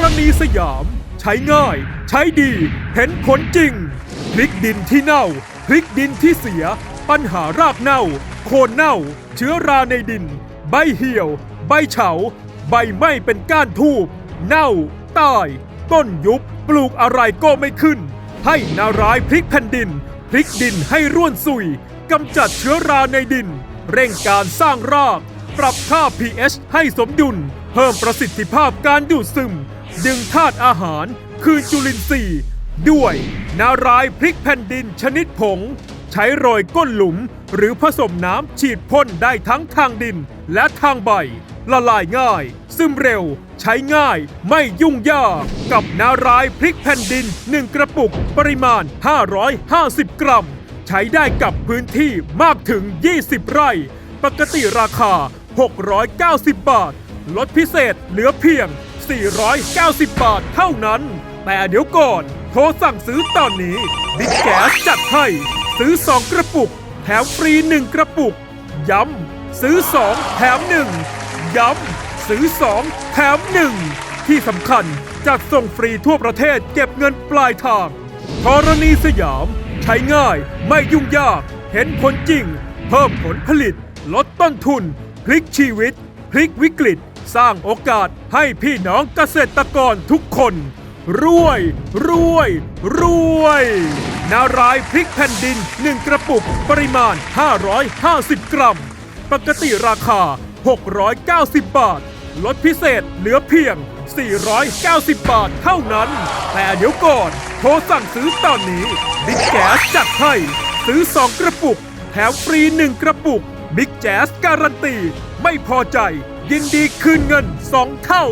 รณีสยาม ใช้ง่าย ใช้ดี เห็นผลจริงพลิกดินที่เน่าพลิกดินที่เสีย ปัญหารากเน่า โคนเน่า เชื้อราในดิน ใบเหี่ยว ใบเฉา ใบไหม้เป็นก้านทูบ เน่า ตาย ต้นยุบ ปลูกอะไรก็ไม่ขึ้น ให้นารายพลิกแผ่นดินพลิกดินให้ร่วนสุยกำจัดเชื้อราในดิน เร่งการสร้างราก ปรับค่า pH ให้สมดุล เพิ่มประสิทธิภาพการดูดซึม ดึงธาตุอาหาร คืนจุลินทรีย์ ด้วย นารายพริกแผ่นดินชนิดผง ใช้โรยก้นหลุม หรือผสมน้ำฉีดพ่นได้ทั้งทางดินและทางใบ ละลายง่าย ซึมเร็ว ใช้ง่ายไม่ยุ่งยาก กับนารายพริกแผ่นดิน 1 กระปุก ปริมาณ 550 กรัม ใช้ได้กับพื้นที่มากถึง 20 ไร่ ปกติราคา 690 บาท ลดพิเศษเหลือเพียง 490 บาทเท่านั้น แต่เดี๋ยวก่อน โทรสั่งซื้อตอนนี้บิ๊กแก๊สจัดให้ซื้อ 2 กระปุก แถมฟรี 1 กระปุก ย้ำซื้อ 2 แถม 1 ย้ำซื้อ 2 แถม 1 ที่สำคัญจัดส่งฟรีทั่วประเทศเก็บเงินปลายทางธรณีสยาม ใช้ง่ายไม่ยุ่งยาก เห็นผลจริง เพิ่มผลผลิต ลดต้นทุน พลิกชีวิต พลิกวิกฤต สร้างโอกาสให้พี่น้องเกษตรกรทุกคน รวย รวย รวย นารายพริกแผ่นดิน 1 กระปุกปริมาณ 550 กรัม ปกติราคา 690 บาท ลดพิเศษเหลือเพียง 490 บาทเท่านั้น แต่เดี๋ยวก่อน โทรสั่งซื้อตอนนี้บิ๊กแก๊สจัดให้ซื้อ 2 กระปุก แถมฟรี 1 กระปุก บิ๊กแจ๊สการันตี ไม่พอใจ ยินดีคืนเงิน 2 เท่า